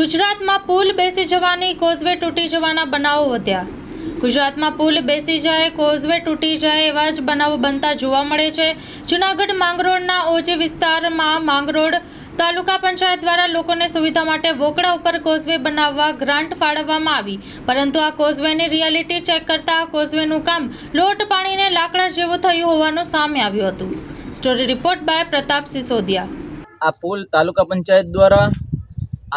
ગુજરાતમાં પુલ બેસી જવાની, કોઝવે તૂટી જવાના બનાવો વધ્યા. ગુજરાતમાં પુલ બેસી જાય, કોઝવે તૂટી જાય એવા જ બનાવો બનતા જોવા મળે છે. જૂનાગઢ માંગરોળના ઓજે વિસ્તારમાં માંગરોળ તાલુકા પંચાયત દ્વારા લોકોને સુવિધા માટે વોકડા ઉપર કોઝવે બનાવવા ગ્રાન્ટ ફાળવવામાં આવી. પરંતુ આ કોઝવેની રિયાલિટી ચેક કરતા કોઝવેનું કામ લોટ પાણીને લાકડા જેવું થયું હોવાનું સામે આવ્યું હતું. Story report by Pratap Sisodiya આ પુલ તાલુકા પંચાયત દ્વારા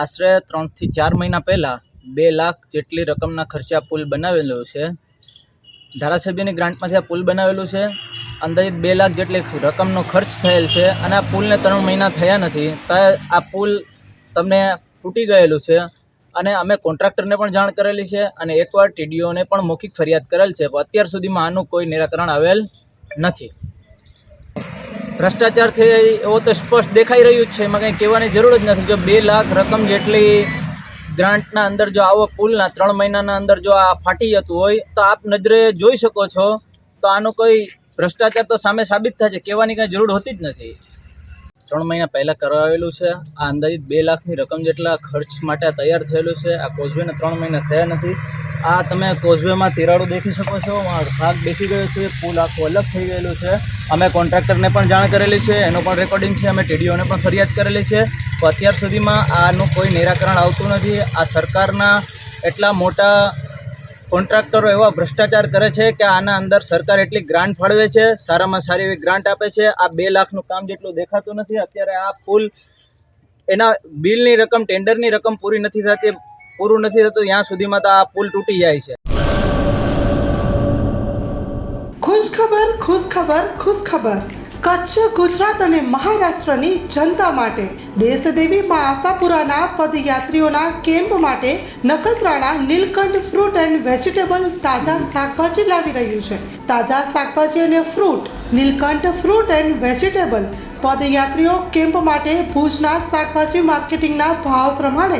આશરે ત્રણથી ચાર મહિના પહેલાં બે લાખ જેટલી રકમના ખર્ચે આ પુલ બનાવેલો છે. ધારાસભ્યની ગ્રાન્ટમાંથી આ પુલ બનાવેલું છે. અંદાજિત બે લાખ જેટલી રકમનો ખર્ચ થયેલ છે અને આ પુલને ત્રણ મહિના થયા નથી. તો આ પુલ તમને તૂટી ગયેલું છે અને અમે કોન્ટ્રાક્ટરને પણ જાણ કરેલી છે અને એકવાર ટીડીઓને પણ મૌખિક ફરિયાદ કરેલ છે. પણ અત્યાર સુધીમાં આનું કોઈ નિરાકરણ આવેલ નથી. ભ્રષ્ટાચારથી એવો તો સ્પષ્ટ દેખાઈ રહ્યું છે. એમાં કંઈ કહેવાની જરૂર જ નથી. જો બે લાખ રકમ જેટલી ગ્રાન્ટના અંદર જો આવો પુલના ત્રણ મહિનાના અંદર જો આ ફાટી જતું હોય, તો આપ નજરે જોઈ શકો છો તો આનો કોઈ ભ્રષ્ટાચાર તો સામે સાબિત થાય છે. કહેવાની કાંઈ જરૂર હોતી જ નથી. ત્રણ મહિના પહેલાં કરાવેલું છે. આ અંદાજિત બે લાખની રકમ જેટલા ખર્ચ માટે તૈયાર થયેલું છે. આ કોઝવેને ત્રણ મહિના થયા નથી. આ તમે કોઝવેમાં તિરાડો દેખી શકો છો. ભાગ બેસી ગયો છે. પુલ આખો અલગ થઈ ગયેલું છે. અમે કોન્ટ્રાક્ટરને પણ જાણ કરેલી છે. એનું પણ રેકોર્ડિંગ છે. અમે ટીડીઓને પણ ફરિયાદ કરેલી છે. તો અત્યાર સુધીમાં આનું કોઈ નિરાકરણ આવતું નથી. આ સરકારના એટલા મોટા કોન્ટ્રાક્ટરો એવા ભ્રષ્ટાચાર કરે છે કે આના અંદર સરકાર એટલી ગ્રાન્ટ ફાળવે છે. સારામાં સારી એવી ગ્રાન્ટ આપે છે. આ બે લાખનું કામ જેટલું દેખાતું નથી. અત્યારે આ પુલ એના બિલની રકમ, ટેન્ડરની રકમ પૂરી નથી થતી. પૂરું નથી થતું, ત્યાં સુધીમાં તો આ પુલ તૂટી જાય છે. ખુશ ખબર ખુશ ખબર ખુશ ખબર કચ્છ, ગુજરાત અને મહારાષ્ટ્રની જનતા માટે, દેશદેવી માં આશાપુરાના પદયાત્રીઓના કેમ્પ માટે Nakhatrana, Nilkanth fruit and vegetable તાજા શાકભાજી લાવી રહ્યું છે. તાજા શાકભાજી અને fruit, Nilkanth fruit and vegetable. પદયાત્રીઓ કેમ્પ માટે ભુજના શાકભાજી માર્કેટિંગના ભાવ પ્રમાણે